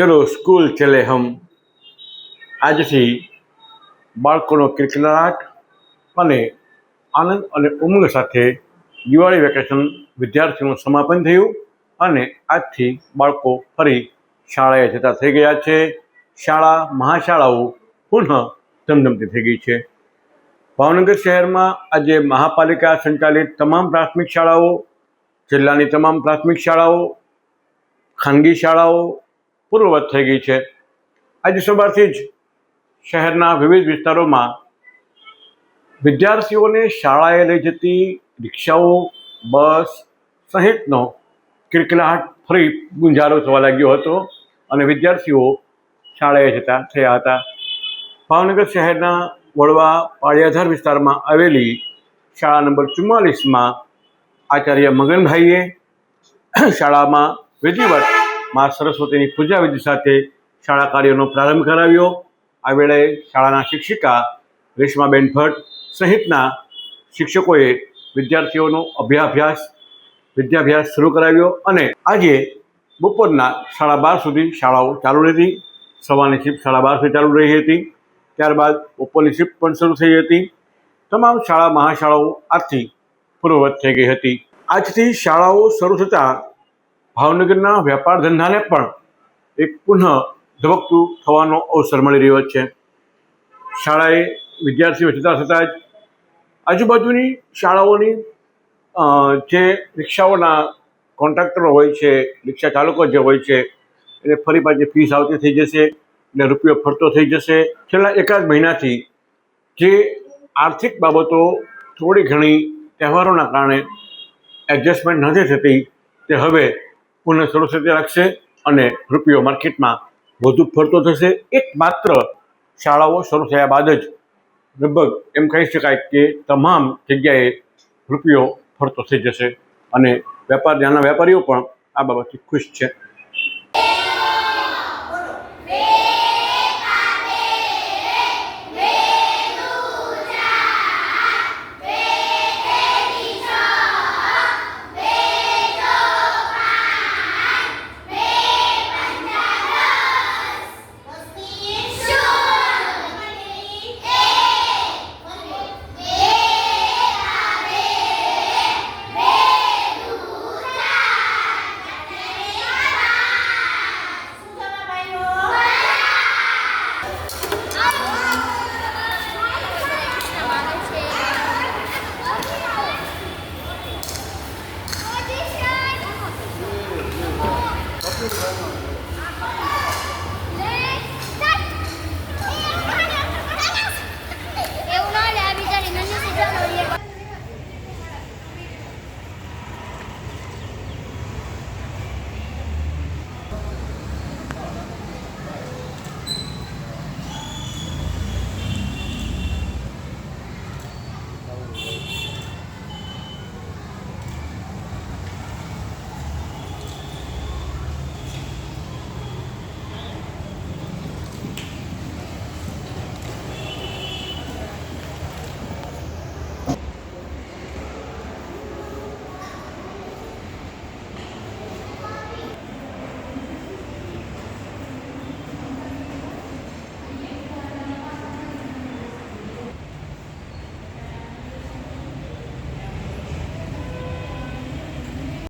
ચલો સ્કૂલ ચલે હમ. આજથી બાળકોનો કિલકિલાટ અને આનંદ અને ઉમંગ સાથે દિવાળી વેકેશન વિદ્યાર્થીઓનું સમાપન થયું અને આજથી બાળકો ફરી શાળાએ જતા થઈ ગયા છે. શાળા મહાશાળાઓ પુનઃ ધમધમતી થઈ ગઈ છે. ભાવનગર શહેરમાં આજે મહાપાલિકા સંચાલિત તમામ પ્રાથમિક શાળાઓ, જિલ્લાની તમામ પ્રાથમિક શાળાઓ, ખાનગી શાળાઓ પૂર્વવત થઈ ગઈ છે. આજે સવારથી જ શહેરના વિવિધ વિસ્તારોમાં વિદ્યાર્થીઓને શાળાએ લઈ જતી રિક્ષાઓ, બસ સહિતનો કિલકિલાટ ફરી ગુંજારો થવા લાગ્યો હતો અને વિદ્યાર્થીઓ શાળાએ જતા થયા હતા. ભાવનગર શહેરના વડવા પાળિયાધાર વિસ્તારમાં આવેલી શાળા નંબર ચુમ્માલીસમાં આચાર્ય મગનભાઈએ શાળામાં વિધિવત મા સરસ્વતીની પૂજા વિધિ સાથે શાળા કાર્યનો પ્રારંભ કરાવ્યો. આ વેળાએ શાળાના શિક્ષિકા રેશમાબેન ભટ્ટ સહિતના શિક્ષકોએ વિદ્યાર્થીઓનો અભ્યાભ્યાસ, વિદ્યાભ્યાસ શરૂ કરાવ્યો અને આજે બપોરના સાડા બાર સુધી શાળાઓ ચાલુ રહી સવારની શિફ્ટ સાડા બાર સુધી ચાલુ રહી હતી. ત્યારબાદ બપોરની શિફ્ટ પણ શરૂ થઈ હતી. તમામ શાળા, મહાશાળાઓ આજથી પૂર્વવત થઈ ગઈ હતી. આજથી શાળાઓ શરૂ થતાં ભાવનગરના વેપાર ધંધાને પણ એક પુનઃ ધબકતું થવાનો અવસર મળી રહ્યો છે. શાળાએ વિદ્યાર્થીઓ જતા થતાં જ આજુબાજુની શાળાઓની જે રિક્ષાઓના કોન્ટ્રાક્ટરો હોય છે, રિક્ષા ચાલકો જે હોય છે, એને ફરી પાછી ફીસ આવતી થઈ જશે એટલે રૂપિયો ફરતો થઈ જશે. છેલ્લા એકાદ મહિનાથી જે આર્થિક બાબતો થોડી ઘણી તહેવારોના કારણે એડજસ્ટમેન્ટ નથી થતી, તે હવે પુનઃ સરસ્વતી રાખશે અને રૂપિયો માર્કેટમાં વધુ ફરતો થશે. એકમાત્ર શાળાઓ શરૂ થયા બાદ જ લગભગ એમ કહી શકાય કે તમામ જગ્યાએ રૂપિયો ફરતો થઈ જશે. અને વેપાર ત્યાંના વેપારીઓ પણ આ બાબતથી ખુશ છે.